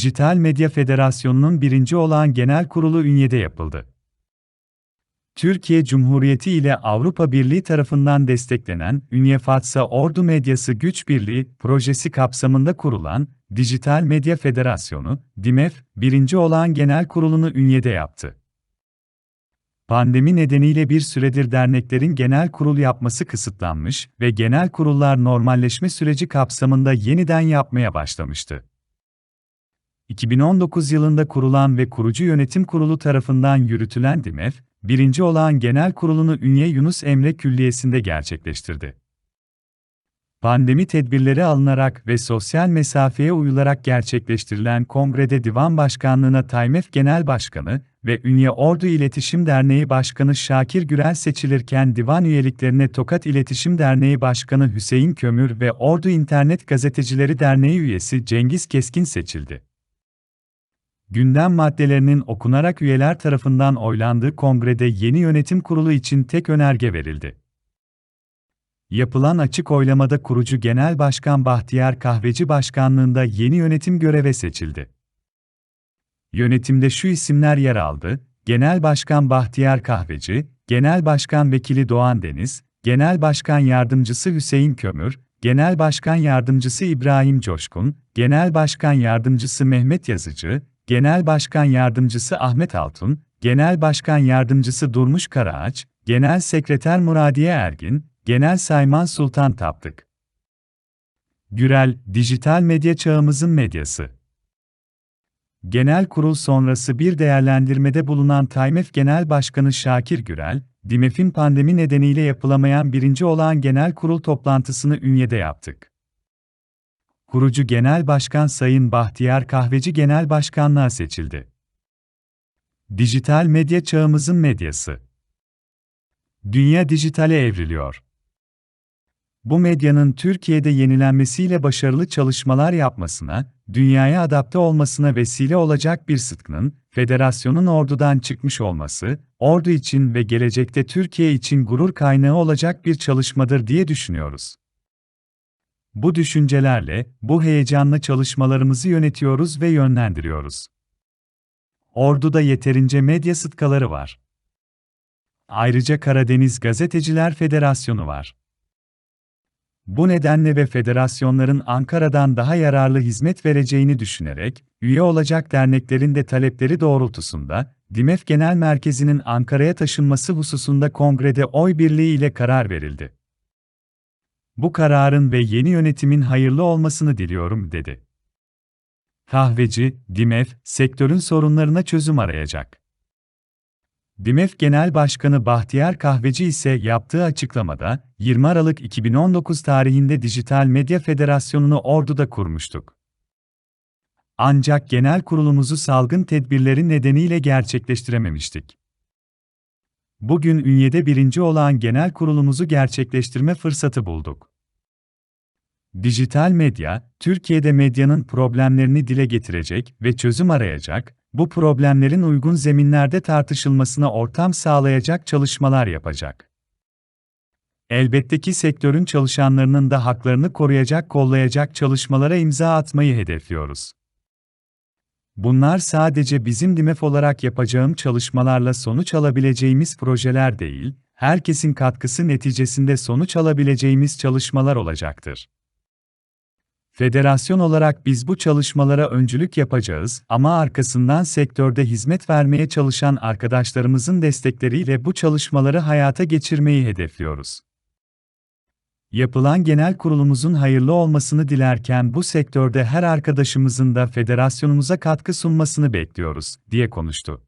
Dijital Medya Federasyonu'nun birinci olağan genel kurulu Ünye'de yapıldı. Türkiye Cumhuriyeti ile Avrupa Birliği tarafından desteklenen Ünye Fatsa Ordu Medyası Güç Birliği projesi kapsamında kurulan Dijital Medya Federasyonu, DİMEF, birinci olağan genel kurulunu Ünye'de yaptı. Pandemi nedeniyle bir süredir derneklerin genel kurul yapması kısıtlanmış ve genel kurullar normalleşme süreci kapsamında yeniden yapmaya başlamıştı. 2019 yılında kurulan ve kurucu yönetim kurulu tarafından yürütülen DİMEF, birinci olağan genel kurulunu Ünye Yunus Emre Külliyesi'nde gerçekleştirdi. Pandemi tedbirleri alınarak ve sosyal mesafeye uyularak gerçekleştirilen kongrede divan başkanlığına TAYMEF Genel Başkanı ve Ünye Ordu İletişim Derneği Başkanı Şakir Gürel seçilirken divan üyeliklerine Tokat İletişim Derneği Başkanı Hüseyin Kömür ve Ordu İnternet Gazetecileri Derneği üyesi Cengiz Keskin seçildi. Gündem maddelerinin okunarak üyeler tarafından oylandığı kongrede yeni yönetim kurulu için tek önerge verildi. Yapılan açık oylamada kurucu Genel Başkan Bahtiyar Kahveci başkanlığında yeni yönetim göreve seçildi. Yönetimde şu isimler yer aldı: Genel Başkan Bahtiyar Kahveci, Genel Başkan Vekili Doğan Deniz, Genel Başkan Yardımcısı Hüseyin Kömür, Genel Başkan Yardımcısı İbrahim Coşkun, Genel Başkan Yardımcısı Mehmet Yazıcı, Genel Başkan Yardımcısı Ahmet Altun, Genel Başkan Yardımcısı Durmuş Karaağaç, Genel Sekreter Muradiye Ergin, Genel Sayman Sultan Taptık. Gürel, dijital medya çağımızın medyası. Genel kurul sonrası bir değerlendirmede bulunan TAYMEF Genel Başkanı Şakir Gürel, DİMEF'in pandemi nedeniyle yapılamayan birinci olan genel kurul toplantısını Ünye'de yaptık. Kurucu Genel Başkan Sayın Bahtiyar Kahveci Genel Başkanlığa seçildi. Dijital medya çağımızın medyası. Dünya dijitale evriliyor. Bu medyanın Türkiye'de yenilenmesiyle başarılı çalışmalar yapmasına, dünyaya adapte olmasına vesile olacak bir sıtkının, federasyonun ordudan çıkmış olması, ordu için ve gelecekte Türkiye için gurur kaynağı olacak bir çalışmadır diye düşünüyoruz. Bu düşüncelerle, bu heyecanlı çalışmalarımızı yönetiyoruz ve yönlendiriyoruz. Ordu'da yeterince medya sıtkaları var. Ayrıca Karadeniz Gazeteciler Federasyonu var. Bu nedenle ve federasyonların Ankara'dan daha yararlı hizmet vereceğini düşünerek, üye olacak derneklerin de talepleri doğrultusunda, DİMEF Genel Merkezi'nin Ankara'ya taşınması hususunda kongrede oy birliği ile karar verildi. Bu kararın ve yeni yönetimin hayırlı olmasını diliyorum, dedi. Kahveci, DİMEF, sektörün sorunlarına çözüm arayacak. DİMEF Genel Başkanı Bahtiyar Kahveci ise yaptığı açıklamada, 20 Aralık 2019 tarihinde Dijital Medya Federasyonu'nu Ordu'da kurmuştuk. Ancak genel kurulumuzu salgın tedbirleri nedeniyle gerçekleştirememiştik. Bugün Ünye'de birinci olan genel kurulumuzu gerçekleştirme fırsatı bulduk. Dijital medya, Türkiye'de medyanın problemlerini dile getirecek ve çözüm arayacak, bu problemlerin uygun zeminlerde tartışılmasına ortam sağlayacak çalışmalar yapacak. Elbette ki sektörün çalışanlarının da haklarını koruyacak, kollayacak çalışmalara imza atmayı hedefliyoruz. Bunlar sadece bizim DİMEF olarak yapacağım çalışmalarla sonuç alabileceğimiz projeler değil, herkesin katkısı neticesinde sonuç alabileceğimiz çalışmalar olacaktır. Federasyon olarak biz bu çalışmalara öncülük yapacağız ama arkasından sektörde hizmet vermeye çalışan arkadaşlarımızın destekleriyle bu çalışmaları hayata geçirmeyi hedefliyoruz. Yapılan genel kurulumuzun hayırlı olmasını dilerken bu sektörde her arkadaşımızın da federasyonumuza katkı sunmasını bekliyoruz, diye konuştu.